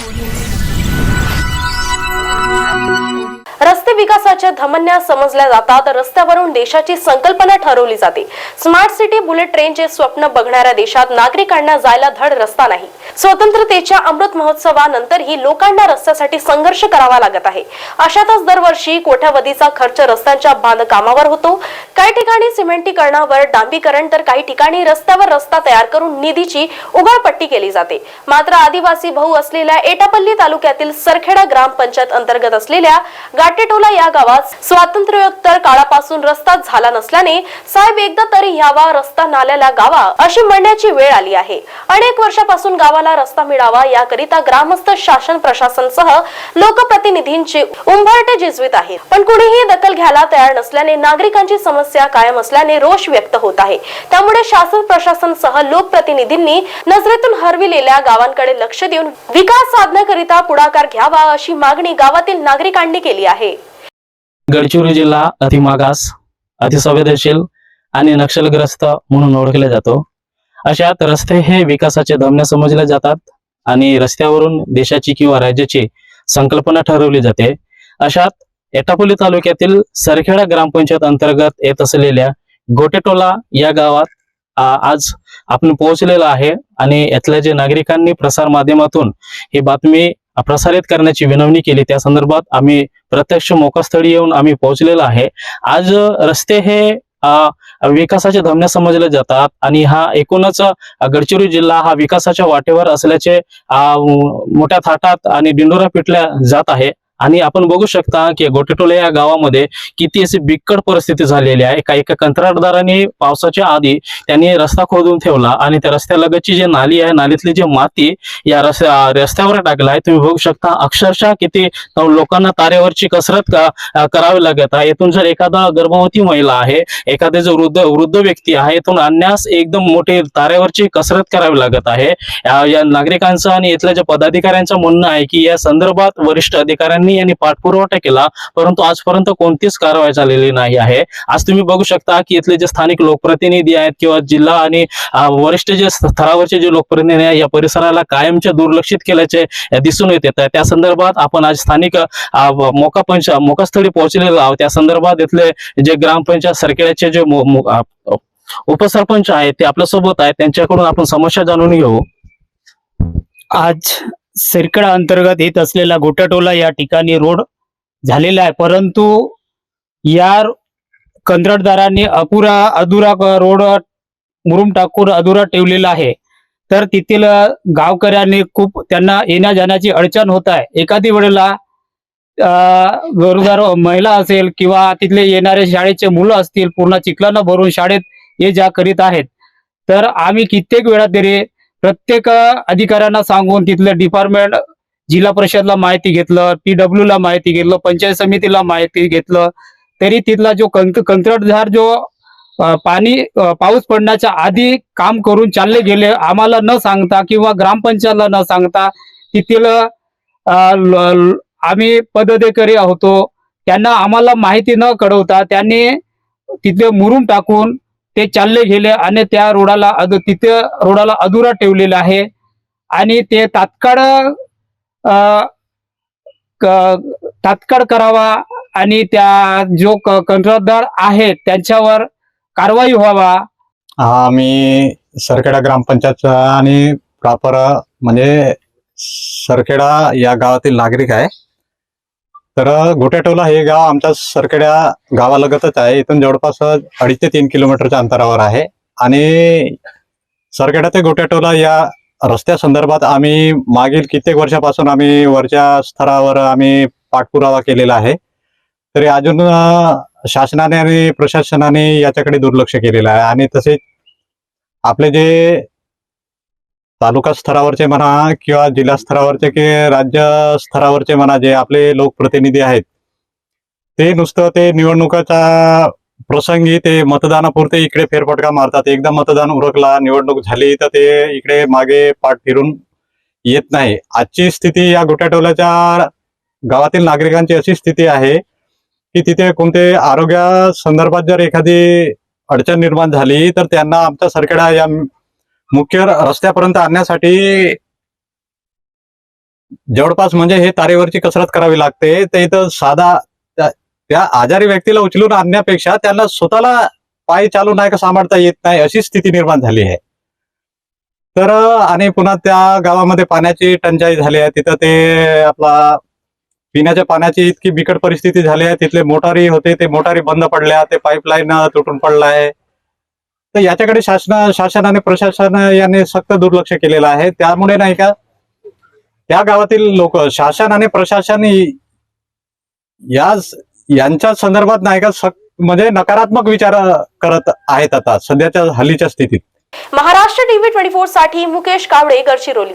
रस्ते विकासाच्या धमन्या समजल्या जातात. रस्त्यावरून देशाची संकल्पना ठरवली जाते. स्मार्ट सिटी बुलेट ट्रेनचे स्वप्न बघणाऱ्या देशात नागरिकांना जायला धड रस्ता नाही. स्वतंत्रतेच्या अमृत महोत्सवानंतरही लोकांना रस्त्यासाठी संघर्ष करावा लागत आहे. अशातच दरवर्षी कोट्यावधीचा खर्च रस्त्यांच्या बांधकामावर होतो. काही ठिकाणी सिमेंटीकरणावर डांबीकरण तर काही ठिकाणी रस्त्यावर रस्ता तयार करून निधीची उघडपट्टी केली जाते. मात्र आदिवासी भाऊ असलेल्या एटापल्ली तालुक्यातील सरखेडा ग्रामपंचायत अंतर्गत असलेल्या गाटेटोला या गावात स्वातंत्र्योत्तर काळापासून रस्ता झाला नसल्याने साहेब एकदा तरी यावा रस्ता नाल्याला गावा अशी म्हणण्याची वेळ आली आहे. अनेक वर्षापासून गावाला रस्ता मिळावा याकरिता ग्रामस्थ शासन प्रशासन सह लोकप्रतिनिधींची उंबरटे जिजवीत आहे पण कुणीही दखल घ्यायला तयार नसल्याने नागरिकांची समस्या कायम असल्याने रोष व्यक्त होत आहे. त्यामुळे शासन प्रशासनसह लोकप्रतिनिधींनी नजरेतून हरविलेल्या गावांकडे लक्ष देऊन विकास साधण्याकरिता पुढाकार घ्यावा अशी मागणी गावातील नागरिकांनी केली आहे. गडचिरोली जिल्हा अतिमागास अतिसंवेदनशील आणि नक्षलग्रस्त म्हणून ओळखला जातो. अशात रस्ते हे विकासाचे धमने समजले जातात आणि रस्त्यावरून देशाची किंवा राज्याची संकल्पना ठरवली जाते. अशात एटापोली तालुक्यातील सरखेडा ग्रामपंचायत अंतर्गत येत असलेल्या गोटेटोला या गावात आज आपण पोहोचलेलो आहे आणि यातल्या जे नागरिकांनी प्रसार माध्यमातून ही बातमी प्रसारित करण्याची विनवणी केली. त्या संदर्भात आम्ही प्रत्यक्ष मोकास्थळी येऊन आम्ही पोहोचलेलो आहे. आज रस्ते हे विकासाच्या धमन्या समजले जातात आणि हा एकूणच गडचिरोली जिल्हा हा विकासाच्या वाटेवर असल्याचे मोठ्या थाटात आणि दिंडोरा पिटल्या जात आहे. आणि आपण बघू शकता की गोटेटोले या गावामध्ये किती अशी बिकट परिस्थिती झालेली आहे. काही एका कंत्राटदाराने पावसाच्या आधी त्यांनी रस्ता खोदून ठेवला आणि त्या रस्त्यालगतची जी नाली आहे नालीतली जी माती या रस्त्या रस्त्यावर टाकला आहे. तुम्ही बघू शकता अक्षरशः किती लोकांना तारेवरची कसरत का- करावी लागत आहे. इथून जर एखादा गर्भवती महिला आहे एखादे जो वृद्ध वृद्ध व्यक्ती आहे इथून आणण्यास एकदम मोठी तारेवरची कसरत करावी लागत आहे. या या नागरिकांचं आणि इथल्या ज्या पदाधिकाऱ्यांचं म्हणणं आहे की या संदर्भात वरिष्ठ अधिकाऱ्यांनी यांनी पाठपुरावा केला परंतु आजपर्यंत कोणतीच कारवाई झालेली नाही आहे. आज तुम्ही बघू शकता की इथले जे स्थानिक लोकप्रतिनिधी आहेत किंवा जिल्हा आणि वरिष्ठ जे स्तरावरचे जे लोकप्रतिनिधी आहेत या परिसराला कायमचे दुर्लक्षित केल्याचे दिसून येत. आहे त्या संदर्भात आपण आज स्थानिक मोका पंच मोकास्थळी पोहोचलेलो आहोत. त्या संदर्भात इथले जे ग्रामपंचायत सरकेड्याचे जे उपसरपंच आहेत ते आपल्यासोबत आहेत. त्यांच्याकडून आपण समस्या जाणून घेऊ. आज सिरकडा अंतर्गत येत असलेला गोटाटोला या ठिकाणी रोड झालेला आहे. परंतु या कंत्राटदारांनी अपुरा अधुरा रोड मुरुम टाकून अधुरा ठेवलेला आहे. तर तेथील गावकऱ्यांनी खूप त्यांना येण्या जाण्याची अडचण होत आहे. एखादी वेळेला अं, महिला असेल किंवा तिथले येणारे शाळेचे मुलं असतील पूर्ण चिखलानं भरून शाळेत ये जा करीत आहेत. तर आम्ही कित्येक वेळा तरी प्रत्येक अधिकाऱ्यांना सांगून तिथलं डिपार्टमेंट जिल्हा परिषदला माहिती घेतलं पीडब्ल्यू ला माहिती घेतलं पंचायत समितीला माहिती घेतलं. तरी तिथला जो कंत- कंत्राटदार जो पाणी पाऊस पडण्याच्या आधी काम करून चालले गेले आम्हाला न सांगता किंवा ग्रामपंचायतला न सांगता तिथील आम्ही पदाधिकारी होतो त्यांना आम्हाला माहिती न कळवता त्यांनी तिथे मुरून टाकून ते चालले गेले आणि त्या रोडाला अध- तिथे रोडाला अधुरा ठेवलेला आहे. आणि ते तात्काळ तात्काळ करावा आणि त्या जो कंत्राटदार आहेत त्यांच्यावर कारवाई व्हावा. हा मी सरखेडा ग्रामपंचायतचा आणि प्रॉपर म्हणजे सरखेडा या गावातील नागरिक आहे. तर गोट्याटोला हे गाव आमच्या सरकड्या गावालगतच आहे. इथून जवळपास अडीच ते तीन किलोमीटरच्या अंतरावर आहे. आणि सरकड्या ते गोट्याटोला या रस्त्या संदर्भात आम्ही मागील कित्येक वर्षापासून आम्ही वरच्या स्तरावर आम्ही पाठपुरावा केलेला आहे. तरी अजून शासनाने आणि प्रशासनाने याच्याकडे दुर्लक्ष केलेलं आहे. आणि तसेच आपले जे तालुका स्तरावरचे म्हणा किंवा जिल्हा स्तरावरचे कि राज्य स्तरावरचे म्हणा जे आपले लोकप्रतिनिधी आहेत ते नुसतं ते निवडणुकाचा प्रसंगी ते मतदानापुरते इकडे फेरफटका मारतात. एकदा मतदान उरकला निवडणूक झाली तर ते इकडे मागे पाठ फिरून येत नाही. आजची स्थिती या गोट्याटोल्याच्या गावातील नागरिकांची अशी स्थिती आहे की तिथे कोणते आरोग्या संदर्भात जर एखादी अडचण निर्माण झाली तर त्यांना आमच्या सरखेडा या मुख्य रस्त्यापर्यंत आणण्यासाठी जवळपास म्हणजे हे तारेवरची कसरत करावी लागते. ते इथं साधा त्या- आजारी व्यक्तीला उचलून आणण्यापेक्षा त्यांना स्वतःला पाय चालू नाही का सांभाळता येत नाही अशी स्थिती निर्माण झाली आहे. तर आणि पुन्हा त्या गावामध्ये पाण्याची टंचाई झाली आहे. तिथं ते आपला पिण्याच्या पाण्याची इतकी बिकट परिस्थिती झाली आहे. तिथले मोटारी होते ते मोटारी बंद पडल्या ते पाईपलाईन तुटून पडलाय. तर याच्याकडे शासन शासन आणि प्रशासन यांनी सक्त दुर्लक्ष केलेलं आहे. त्यामुळे नाही का त्या गावातील लोक शासन आणि प्रशासन या यांच्या संदर्भात नाही का सक म्हणजे नकारात्मक विचार करत आहेत आता सध्याच्या हल्लीच्या स्थितीत. महाराष्ट्र टीव्ही ट्वेंटी फोरसाठी मुकेश कावडे गडचिरोली.